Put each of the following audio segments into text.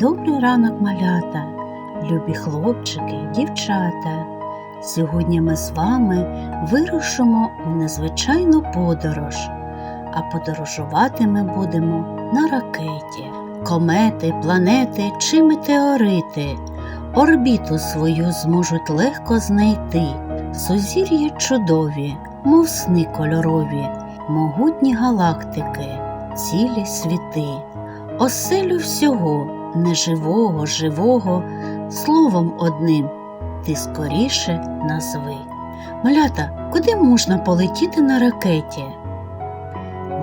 Добрий ранок, малята, любі хлопчики, дівчата. Сьогодні ми з вами вирушимо в незвичайну подорож, а подорожувати ми будемо на ракеті. Комети, планети чи метеорити орбіту свою зможуть легко знайти. Сузір'я чудові, мов сни кольорові, могутні галактики, цілі світи, оселю всього неживого, живого, словом одним ти скоріше назви. Малята, куди можна полетіти на ракеті?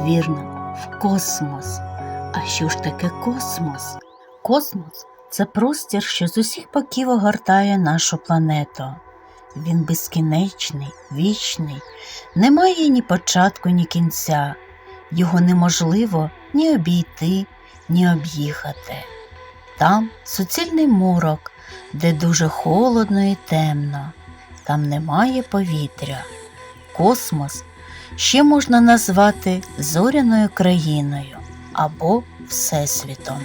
Вірно, в космос. А що ж таке космос? Космос це простір, що з усіх боків огортає нашу планету. Він безкінечний, вічний, не має ні початку, ні кінця. Його неможливо ні обійти, ні об'їхати. Там суцільний мурок, де дуже холодно і темно, там немає повітря. Космос ще можна назвати зоряною країною або Всесвітом.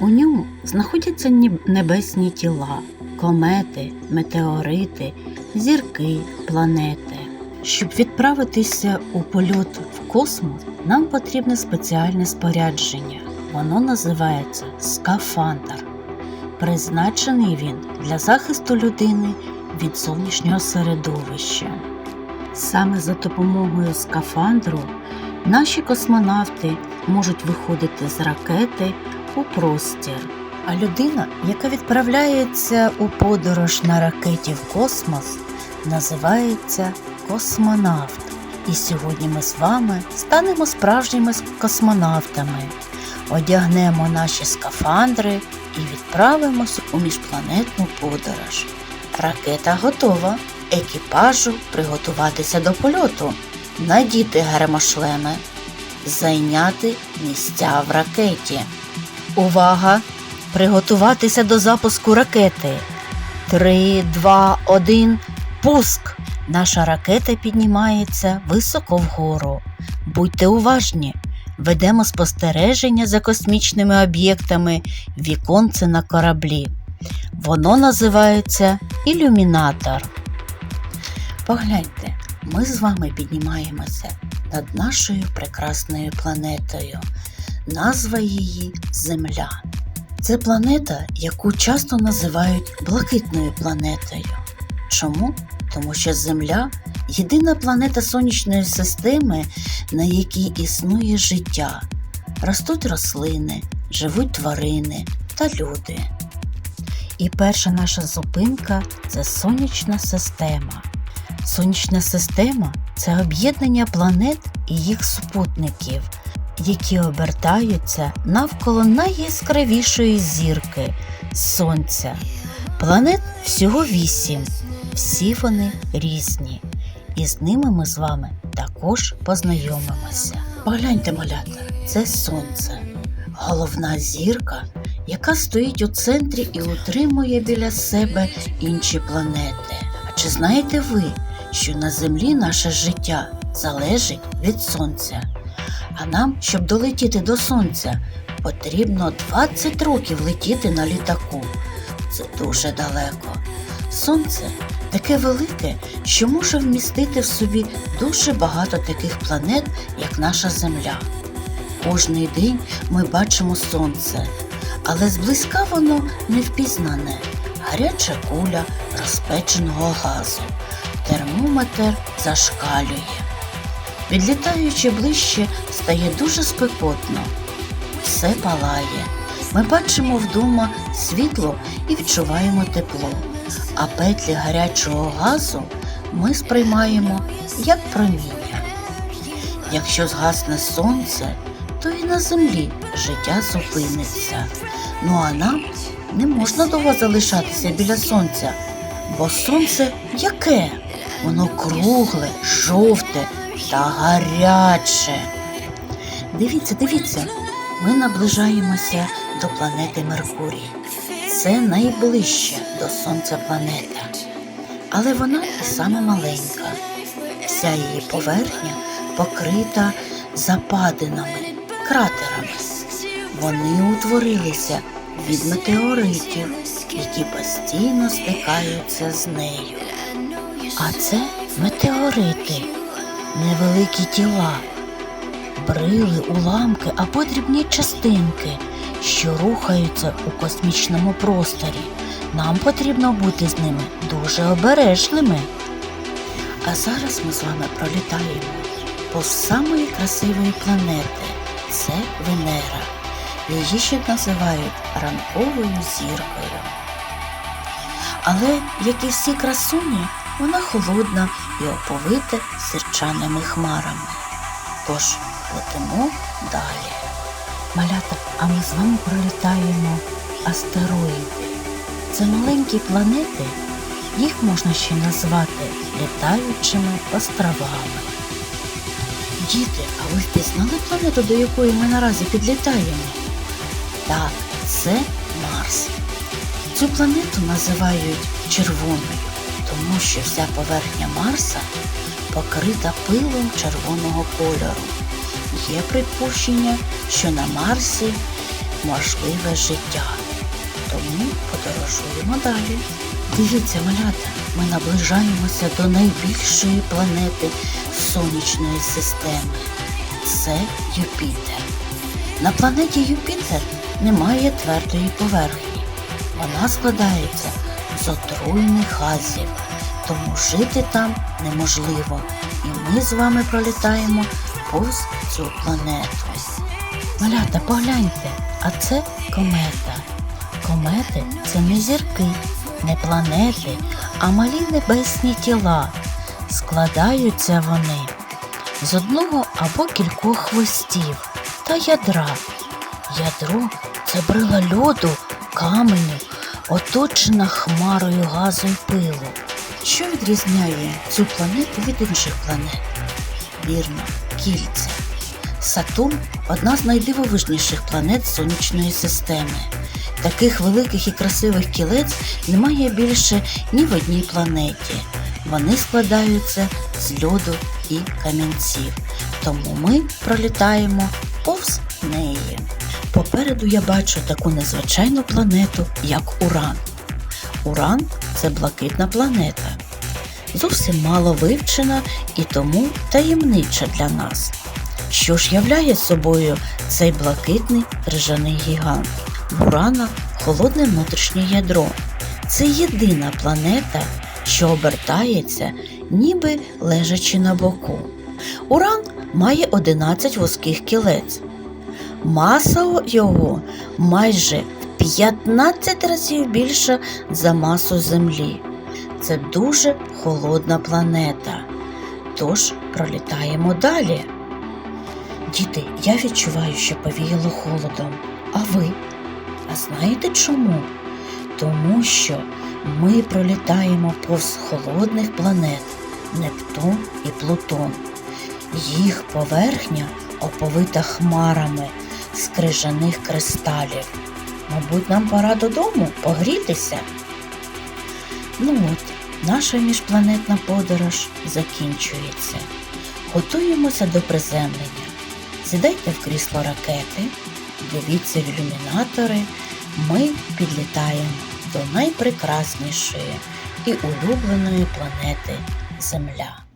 У ньому знаходяться небесні тіла, комети, метеорити, зірки, планети. Щоб відправитися у польот в космос, нам потрібне спеціальне спорядження. Воно називається скафандр. Призначений він для захисту людини від зовнішнього середовища. Саме за допомогою скафандру наші космонавти можуть виходити з ракети у простір. А людина, яка відправляється у подорож на ракеті в космос, називається космонавт. І сьогодні ми з вами станемо справжніми космонавтами, одягнемо наші скафандри і відправимося у міжпланетну подорож. Ракета готова. Екіпажу приготуватися до польоту, надіти гермошлеми, зайняти місця в ракеті. Увага! Приготуватися до запуску ракети. Три, два, один. Пуск! Наша ракета піднімається високо вгору. Будьте уважні. Ведемо спостереження за космічними об'єктами віконце на кораблі. Воно називається ілюмінатор. Погляньте, ми з вами піднімаємося над нашою прекрасною планетою. Назва її Земля. Це планета, яку часто називають блакитною планетою. Чому? Тому що Земля єдина планета сонячної системи, на якій існує життя. Ростуть рослини, живуть тварини та люди. І перша наша зупинка це сонячна система. Сонячна система це об'єднання планет і їх супутників, які обертаються навколо найяскравішої зірки Сонця. Планет всього вісім, всі вони різні, і з ними ми з вами також познайомимося. Погляньте, малята, це сонце, головна зірка, яка стоїть у центрі і утримує біля себе інші планети. А чи знаєте ви, що на землі наше життя залежить від сонця? А нам, щоб долетіти до сонця, потрібно 20 років летіти на літаку. Це дуже далеко. Сонце таке велике, що може вмістити в собі дуже багато таких планет, як наша Земля. Кожний день ми бачимо сонце, але зблизька воно не впізнане. Гаряча куля розпеченого газу. Термометр зашкалює. Підлітаючи ближче, стає дуже спекотно. Все палає. Ми бачимо вдома світло і відчуваємо тепло, а петлі гарячого газу ми сприймаємо як проміння. Якщо згасне сонце, то і на землі життя зупиниться. Ну а нам не можна довго залишатися біля сонця, бо сонце яке? Воно кругле, жовте та гаряче. Дивіться, дивіться, ми наближаємося до планети Меркурій. Це найближча до Сонця планета. Але вона і саме маленька. Вся її поверхня покрита западинами, кратерами. Вони утворилися від метеоритів, які постійно стикаються з нею. А це метеорити, невеликі тіла, брили, уламки або дрібні частинки, що рухаються у космічному просторі. Нам потрібно бути з ними дуже обережними. А зараз ми з вами пролітаємо по самої красивої планети. Це Венера. Її ще називають ранковою зіркою. Але, як і всі красуні, вона холодна і оповита сірчаними хмарами. Тож летимо далі. Малята, а ми з вами пролітаємо астероїди. Це маленькі планети, їх можна ще назвати літаючими островами. Діти, а ви впізнали планету, до якої ми наразі підлітаємо? Так, це Марс. Цю планету називають червоною, тому що вся поверхня Марса покрита пилом червоного кольору. Є припущення, що на Марсі можливе життя. Тому подорожуємо далі. Дивіться, малята, ми наближаємося до найбільшої планети сонячної системи. Це Юпітер. На планеті Юпітер немає твердої поверхні. Вона складається з отруйних газів, тому жити там неможливо. І ми з вами пролітаємо повз цю планету. Малята, погляньте, а це комета. Комети це не зірки, не планети, а малі небесні тіла. Складаються вони з одного або кількох хвостів та ядра. Ядро це брила льоду, каменю, оточена хмарою газу й пилу. Що відрізняє цю планету від інших планет? Вірно, кільця. Сатурн одна з найдивовижніших планет сонячної системи. Таких великих і красивих кілець немає більше ні в одній планеті. Вони складаються з льоду і камінців. Тому ми пролітаємо повз неї. Попереду я бачу таку незвичайну планету, як Уран. Уран це блакитна планета. Зовсім мало вивчена і тому таємнича для нас. Що ж являє собою цей блакитний крижаний гігант? В Урана холодне внутрішнє ядро. Це єдина планета, що обертається, ніби лежачи на боку. Уран має 11 вузьких кілець. Маса його майже в 15 разів більша за масу Землі. Це дуже холодна планета. Тож пролітаємо далі. Діти, я відчуваю, що повіяло холодом. А ви? А знаєте чому? Тому що ми пролітаємо повз холодних планет Нептун і Плутон. Їх поверхня оповита хмарами з крижаних кристалів. Мабуть, нам пора додому погрітися. Ну от, наша міжпланетна подорож закінчується. Готуємося до приземлення. Сідайте в крісло ракети, дивіться ілюмінатори. Ми підлітаємо до найпрекраснішої і улюбленої планети Земля.